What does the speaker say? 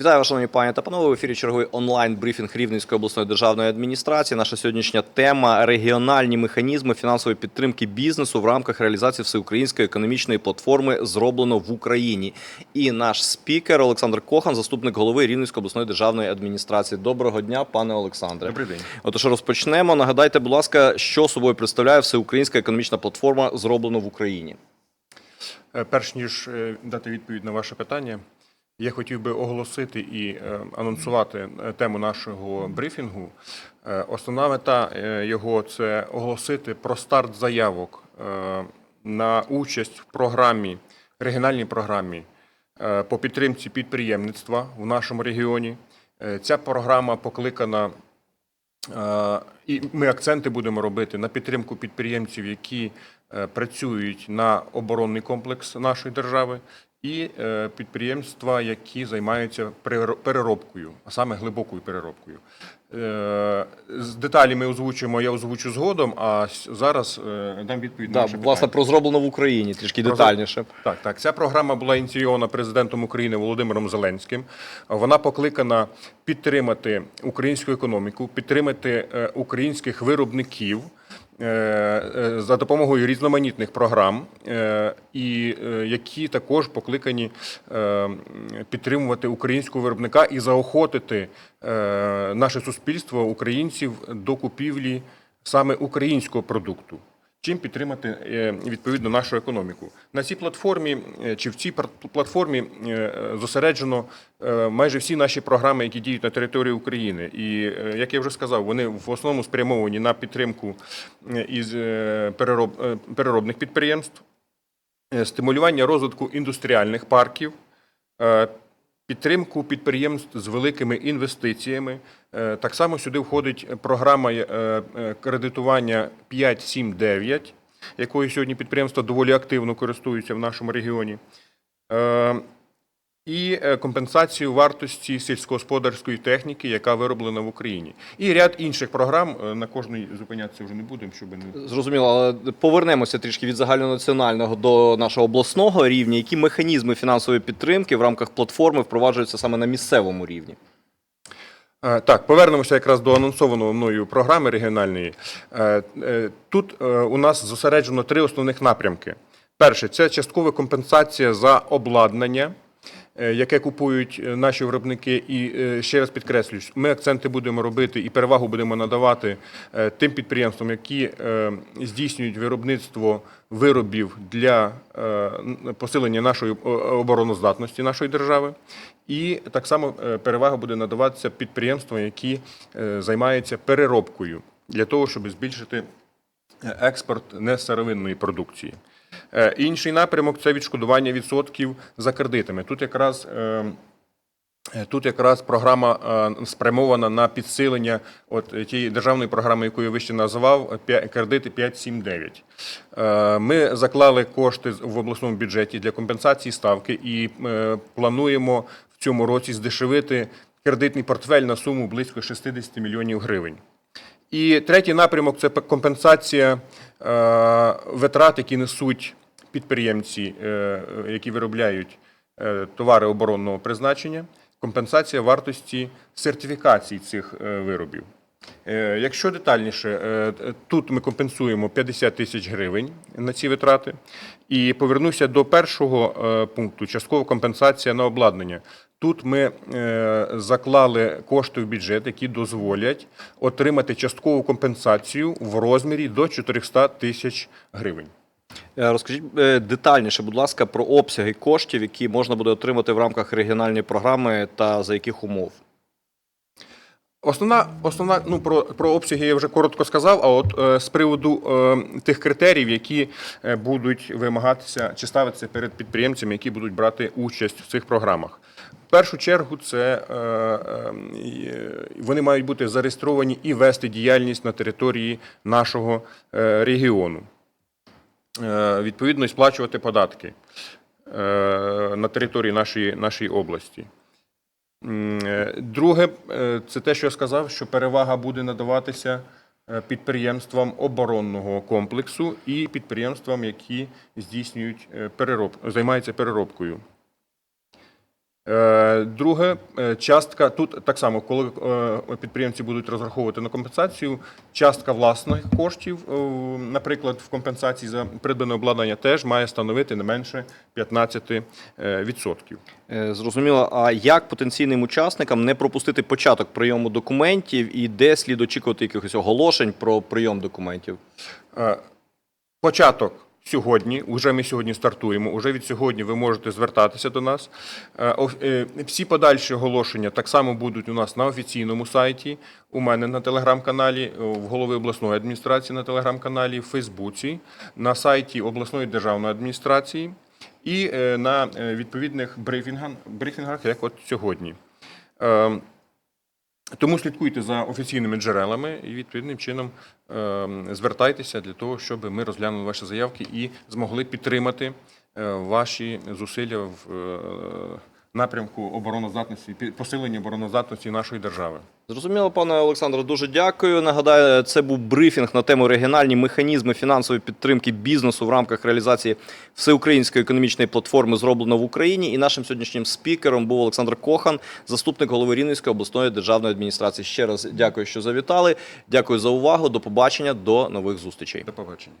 Вітаю вас, шановні пані та панове. В ефірі черговий онлайн брифінг Рівненської обласної державної адміністрації. Наша сьогоднішня тема регіональні механізми фінансової підтримки бізнесу в рамках реалізації всеукраїнської економічної платформи зроблено в Україні. І наш спікер Олександр Кохан, заступник голови Рівненської обласної державної адміністрації. Доброго дня, пане Олександре. Добрий день. Отож, розпочнемо. Нагадайте, будь ласка, що собою представляє всеукраїнська економічна платформа зроблено в Україні. Е, Перш ніж е, дати відповідь на ваше питання, я хотів би оголосити і е, анонсувати е, тему нашого брифінгу. Е, Основна мета його це оголосити про старт заявок на участь в програмі, регіональній програмі по підтримці підприємництва в нашому регіоні. Ця програма покликана І ми акценти будемо робити на підтримку підприємців, які працюють на оборонний комплекс нашої держави, і е, підприємства, які займаються переро- переробкою, а саме глибокою переробкою. Е, з- Деталі ми озвучимо, я озвучу згодом, а зараз е, дам відповідь на Да, ваше власне, про зроблено в Україні, трішки Про- детальніше. Так, так. Ця програма була ініційована президентом України Володимиром Зеленським. Вона покликана підтримати українську економіку, підтримати е, українських виробників. За допомогою різноманітних програм, і які також покликані підтримувати українського виробника і заохотити наше суспільство українців до купівлі саме українського продукту чим підтримати е, відповідно нашу економіку. На цій платформі е, чи в цій платформі е, зосереджено майже всі наші програми, які діють на території України. І як я вже сказав, вони в основному спрямовані на підтримку із перероб, переробних підприємств, стимулювання розвитку індустріальних парків. Підтримку підприємств з великими інвестиціями. Е, Так само сюди входить програма е, е, кредитування 5.7.9, якою сьогодні підприємства доволі активно користуються в нашому регіоні. І е, компенсацію вартості сільськогосподарської техніки, яка вироблена в Україні. І ряд інших програм. е, На кожній зупинятися вже не будемо, щоб не Зрозуміло, але повернемося трішки від загальнонаціонального до нашого обласного рівня. Які механізми фінансової підтримки в рамках платформи впроваджуються саме на місцевому рівні? Е, Так, повернемося якраз до анонсованого мною програми регіональної. Тут у нас зосереджено три основних напрямки. Перше це часткова компенсація за обладнання, яке купують е, наші виробники. І е, ще раз підкреслюю, ми акценти будемо робити і перевагу будемо надавати е, тим підприємствам, які е, здійснюють виробництво виробів для е, посилення нашої обороноздатності нашої держави. І так само е, перевага буде надаватися підприємствам, які е, займаються переробкою для того, щоб збільшити е, експорт несировинної продукції. Е, Інший напрямок це відшкодування відсотків за кредитами. Тут якраз е, Е, Тут якраз програма спрямована на підсилення от тієї державної програми, яку я вище назвав, кредити 5.7.9. Е, Ми заклали кошти в обласному бюджеті для компенсації ставки і плануємо в цьому році здешевити кредитний портфель на суму близько 60 мільйонів гривень. І третій напрямок це компенсація е, витрат, які несуть підприємці, е, які виробляють е, товари оборонного призначення, компенсація вартості сертифікації цих виробів. Е, Якщо детальніше, е, тут ми компенсуємо 50 тисяч гривень на ці витрати. І повернуся до першого е, пункту часткова компенсація на обладнання. Тут ми заклали кошти в бюджет, які дозволять отримати часткову компенсацію в розмірі до 400 тисяч гривень. Розкажіть детальніше, будь ласка, про обсяги коштів, які можна буде отримати в рамках регіональної програми та за яких умов. Основна, основна ну про, про обсяги я вже коротко сказав. А от е, з приводу е, тих критеріїв, які е, будуть вимагатися чи ставитися перед підприємцями, які будуть брати участь в цих програмах. В першу чергу, це е, е, вони мають бути зареєстровані і вести діяльність на території нашого е, регіону. Е, відповідно, і сплачувати податки е, на території нашої, нашої області. Е, Друге, е, це те, що я сказав, що перевага буде надаватися е, підприємствам оборонного комплексу і підприємствам, які здійснюють переробку, перероб, займаються переробкою. Е, Друге, е, частка тут так само, коли е, підприємці будуть розраховувати на компенсацію, частка власних коштів, наприклад, в компенсації за придбане обладнання, теж має становити не менше 15%. е, відсотків. Е, Зрозуміло. А як потенційним учасникам не пропустити початок прийому документів і де слід очікувати якихось оголошень про прийом документів? Початок сьогодні, уже ми сьогодні стартуємо. Уже від сьогодні ви можете звертатися до нас. Е, е, Всі подальші оголошення так само будуть у нас на офіційному сайті, у мене на телеграм-каналі, е, в голови обласної адміністрації на телеграм-каналі, в Фейсбуці, на сайті обласної державної адміністрації і на відповідних брифінгах, брифінгах як от сьогодні. Тому слідкуйте за офіційними джерелами і відповідним чином е, звертайтеся для того, щоб ми розглянули ваші заявки і змогли підтримати е, ваші зусилля в е, напрямку обороноздатності, посилення обороноздатності нашої держави. Зрозуміло, пане Олександре, дуже дякую. Нагадаю, це був брифінг на тему регіональні механізми фінансової підтримки бізнесу в рамках реалізації всеукраїнської економічної платформи зроблено в Україні. І нашим сьогоднішнім спікером був Олександр Кохан, заступник голови Рівненської обласної державної адміністрації. Ще раз дякую, що завітали. Дякую за увагу. До побачення, до нових зустрічей. До побачення.